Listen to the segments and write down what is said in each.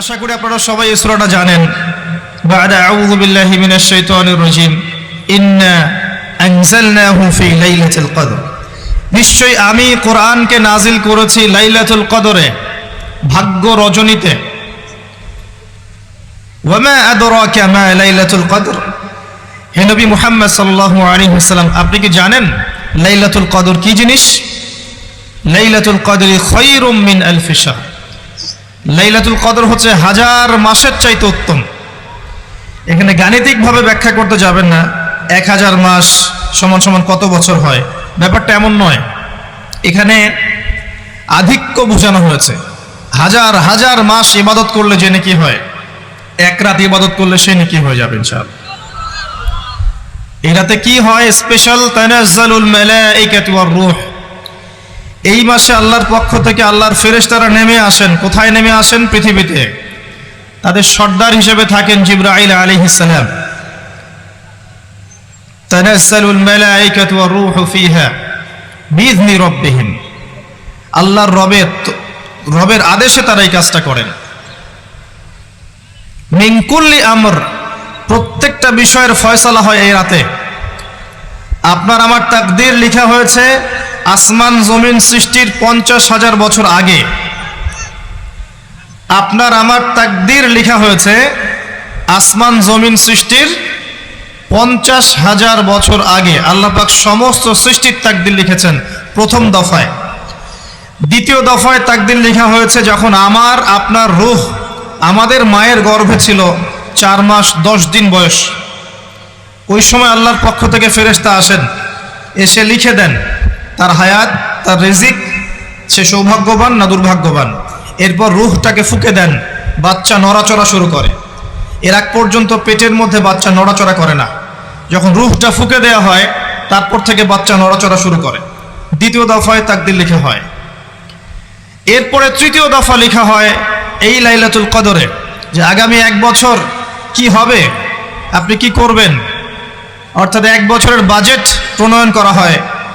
আশা করি আপনারা সবাই এই সূরাটা জানেন। বাদা আউযু বিল্লাহি মিনাশ শাইতানির রাজিম। ইন্না আনজালনাহু ফি লাইলাতিল কদর। নিশ্চয়ই আমি কোরআনকে নাজিল করেছি লাইলাতুল কদরে, ভাগ্য রজনীতে। ওয়ামা আদরাকা মা লাইলাতুল কদর। হে নবী মুহাম্মদ সাল্লাল্লাহু আলাইহি ওয়াসাল্লাম, আপনি কি জানেন লাইলাতুল কদর কি জিনিস? লাইলাতুল কদরি খায়রুম মিন আলফি শাহর। লাইলাতুল কদর হচ্ছে হাজার মাসের চাইতে উত্তম। এখানে গাণিতিকভাবে ব্যাখ্যা করতে যাবেন না, এক হাজার মাস সমান সমান কত বছর হয়? ব্যাপারটা এমন নয়। এখানে আধিক্য বোঝানো হয়েছে। হাজার হাজার মাস ইবাদত করলে যে নাকি হয়, এক রাত ইবাদত করলে সে নাকি হয়ে যাবে ইনশাআল্লাহ। এই রাতে কি হয় স্পেশাল? তানাজ্জালুল মালাইকাতু ওয়ার রূহ। এই মাসে আল্লাহর পক্ষ থেকে আল্লাহর ফেরেশতারা নেমে আসেন। কোথায় নেমে আসেন? পৃথিবীতে। তাদের সর্দার হিসেবে থাকেন জিব্রাইল আলাইহিস সালাম। তানাজ্জালুল মালাইকাতু ওয়ার রূহু ফিহা বিইذনি রাব্বিহিম। আল্লাহর রবের রবের আদেশে তারা এই কাজটা করেন। মিন কুল্লি আমর। প্রত্যেকটা বিষয়ের ফয়সালা হয় এই রাতে। আপনার আমার তাকদির লিখা হয়েছে আসমান জমিন সৃষ্টির পঞ্চাশ হাজার বছর আগে। আপনার আমার তাকদীর লেখা হয়েছে, আসমান জমিন সৃষ্টির পঞ্চাশ হাজার বছর আগে। আল্লাহ পাক সমস্ত সৃষ্টির তাকদির লিখেছেন প্রথম দফায়। দ্বিতীয় দফায় তাকদির লেখা হয়েছে যখন আমার, আপনার রুহ, আমাদের মায়ের গর্ভে ছিল চার মাস দশ দিন বয়স। ওই সময় আল্লাহর পক্ষ থেকে ফেরেশতা আসেন, এসে লিখে দেন তার হায়াত, তার রেজিক, সে সৌভাগ্যবান না দুর্ভাগ্যবান? এরপর রুহটাকে ফুকে দেন, বাচ্চা নড়াচড়া শুরু করে। এর আগ পর্যন্ত পেটের মধ্যে বাচ্চা নড়াচড়া করে না। যখন রুহটা ফুকে দেওয়া হয়, তারপর থেকে বাচ্চা নড়াচড়া শুরু করে। দ্বিতীয় দফায় তাকদির লেখা হয়। এরপরে তৃতীয় দফা লেখা হয় এই লাইলাতুল কদরে যে আগামী এক বছর কি হবে? আপনি কি করবেন? অর্থাৎ এক বছরের বাজেট প্রণয়ন করা হয়।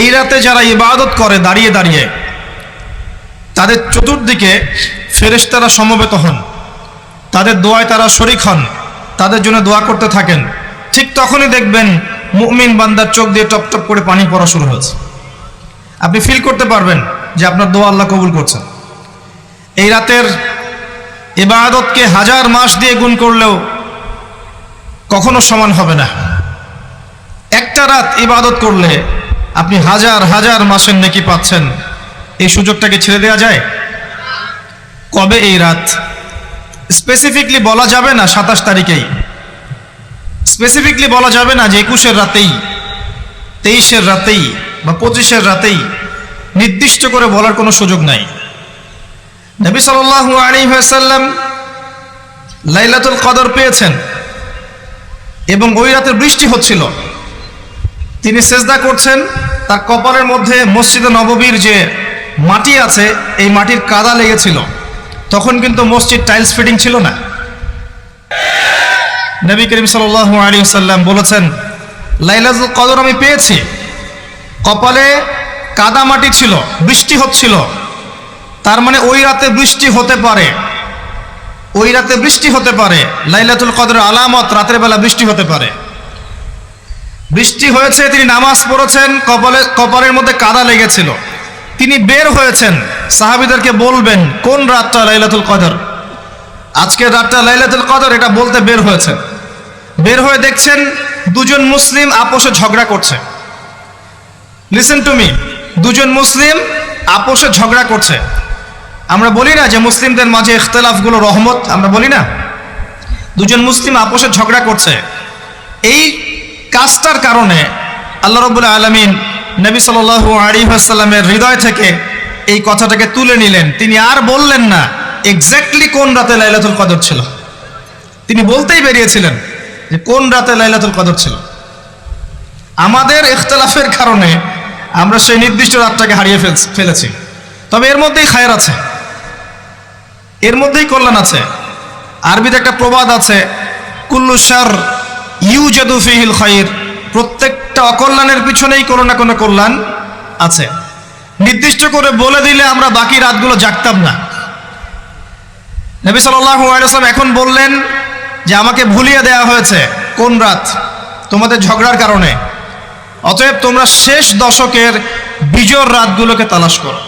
এই রাতে যারা ইবাদত করে দাঁড়িয়ে দাঁড়িয়ে, তাদের চতুর্দিকে ফেরেশতারা সমবেত হন। তাদের দোয়ায় তারা শরিক হন। তাদের জন্য দোয়া করতে থাকেন। ঠিক তখনই দেখবেন মুমিন বান্দার চোখ দিয়ে টপ টপ করে পানি পড়া শুরু হয়েছে। আপনি ফিল করতে পারবেন যে আপনার দোয়া আল্লাহ কবুল করছেন। এই রাতের ইবাদতকে হাজার মাস দিয়ে গুণ করলেও কখনো সমান হবে না। একটা রাত ইবাদত করলে আপনি হাজার হাজার মাসের নেকি পাচ্ছেন। এই সুযোগটাকে ছেড়ে দেওয়া যায়? কবে এই রাত? স্পেসিফিকলি বলা যাবে না সাতাশ তারিখেই। স্পেসিফিকলি বলা যাবে না যে একুশের রাতেই, তেইশের রাতেই বা পঁচিশের রাতেই। নির্দিষ্ট করে বলার কোনো সুযোগ নাই। নবী সাল্লাল্লাহু আলাইহি ওয়াসাল্লাম লাইলাতুল কদর পেয়েছেন এবং ওই রাতে বৃষ্টি হচ্ছিল। তিনি সেজদা করছেন, তার কপালের মধ্যে মসজিদে নববীর যে মাটি আছে, এই মাটির কাদা লেগেছিল। তখন কিন্তু মসজিদ টাইলস ফিটিং ছিল না। নবী করিম সাল্লাল্লাহু আলাইহি ওয়াসাল্লাম বলেছেন, লাইলাতুল কদর আমি পেয়েছি। কপালে কাদা মাটি ছিল, বৃষ্টি হচ্ছিল। তার মানে ওই রাতে বৃষ্টি হতে পারে। ওই রাতে বৃষ্টি হতে পারে। লাইলাতুল কদরের আলামত রাতের বেলা বৃষ্টি হতে পারে। বৃষ্টি হয়েছে, তিনি নামাজ পড়েছেন, কপালে কপালের মধ্যে কাদা লেগেছিল। তিনি বের হয়েছেন, সাহাবিদেরকে বলবেন, কোন রাতটা লাইলাতুল কদর? আজকের রাতটা লাইলাতুল কদর, এটা বলতে বের হয়েছে। বের হয়ে দেখছেন, দুজন মুসলিম আপোষে ঝগড়া করছে। লিসেন টু মি দুজন মুসলিম আপোষে ঝগড়া করছে। আমরা বলি না যে মুসলিমদের মাঝে ইখতলাফগুলো রহমত, আমরা বলি না। দুজন মুসলিম আপোষে ঝগড়া করছে। এই কাজটার কারণে আল্লাহ রবুল্লা আলমিন নবী সাল আলী আসাল্লামের হৃদয় থেকে এই কথাটাকে তুলে নিলেন। তিনি আর বললেন না এক্স্যাক্টলি কোন রাতে লাইলাতুল কদর ছিল। তিনি বলতেই বেরিয়েছিলেন যে কোন রাতে লাইলাতুল কদর ছিল। আমাদের ইখতলাফের কারণে আমরা সেই নির্দিষ্ট রাতটাকে হারিয়ে ফেলছি- ফেলেছি। তবে এর মধ্যেই খায়ের আছে। এর মধ্যেই কল্যাণ আছে। আরবিতে একটা প্রবাদ আছে, কুল্লু সার ইউজাদু ফিহিল খাইর। প্রত্যেকটা অকল্যাণের পিছনেই কোনো না কোনো কল্যাণ আছে। নির্দিষ্ট করে বলে দিলে আমরা বাকি রাতগুলো জাগতাম না। নবী ওয়াসাল্লাম এখন বললেন যে, আমাকে ভুলিয়ে দেয়া হয়েছে কোন রাত? তোমাদের ঝগড়ার কারণে। অতএব তোমরা শেষ দশকের বিজোর রাতগুলোকে তালাশ করো।